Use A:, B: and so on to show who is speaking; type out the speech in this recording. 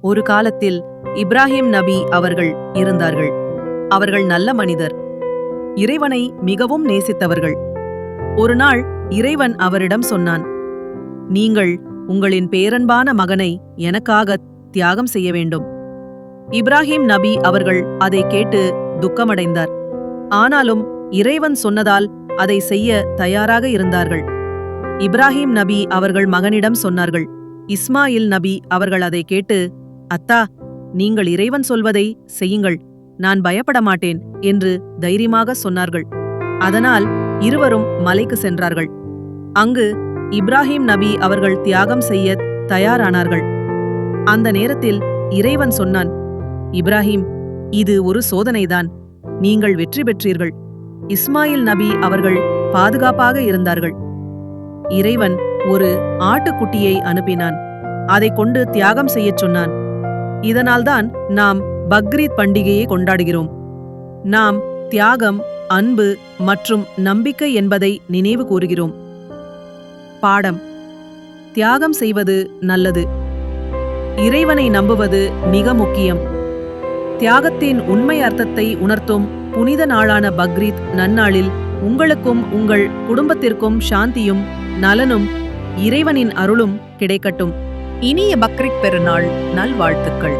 A: ஒரு காலத்தில் இப்ராஹிம் நபி அவர்கள் இருந்தார்கள். அவர்கள் நல்ல மனிதர். இறைவனை மிகவும் நேசித்தவர்கள். ஒரு நாள் இறைவன் அவரிடம் சொன்னான் நீங்கள் உங்களின் பேரன்பான மகனை எனக்காக தியாகம் செய்ய வேண்டும். இப்ராஹிம் நபி அவர்கள் அதை கேட்டு துக்கமடைந்தார். ஆனாலும் இறைவன் சொன்னதால் அதை செய்ய தயாராக இருந்தார்கள். இப்ராஹிம் நபி அவர்கள் மகனிடம் சொன்னார்கள் இஸ்மாயில் நபி அவர்கள் அதை கேட்டு அத்தா நீங்கள் இறைவன் சொல்வதை செய்யுங்கள். நான் பயப்பட மாட்டேன் என்று தைரியமாக சொன்னார்கள். அதனால் இருவரும் மலைக்கு சென்றார்கள். அங்கு இப்ராஹிம் நபி அவர்கள் தியாகம் செய்ய தயாரானார்கள். அந்த நேரத்தில் இறைவன் சொன்னான் இப்ராஹிம் இது ஒரு சோதனைதான். நீங்கள் வெற்றி பெற்றீர்கள். இஸ்மாயில் நபி அவர்கள் பாதுகாப்பாக இருந்தார்கள். இறைவன் ஒரு ஆட்டுக்குட்டியை அனுப்பினான். அதைக் கொண்டு தியாகம் செய்யச் சொன்னான். இதனால்தான் நாம் பக்ரீத் பண்டிகையை கொண்டாடுகிறோம். நாம் தியாகம் அன்பு மற்றும் நம்பிக்கை என்பதை நினைவு கூறுகிறோம். பாடம். தியாகம் செய்வது நல்லது. இறைவனை நம்புவது மிக முக்கியம். தியாகத்தின் உண்மை அர்த்தத்தை உணர்த்தும் புனித நாளான பக்ரீத் நன்னாளில் உங்களுக்கும் உங்கள் குடும்பத்திற்கும் சாந்தியும் நலனும் இறைவனின் அருளும் கிடைக்கட்டும். இனிய பக்ரீத் பெருநாள் நல்வாழ்த்துக்கள்.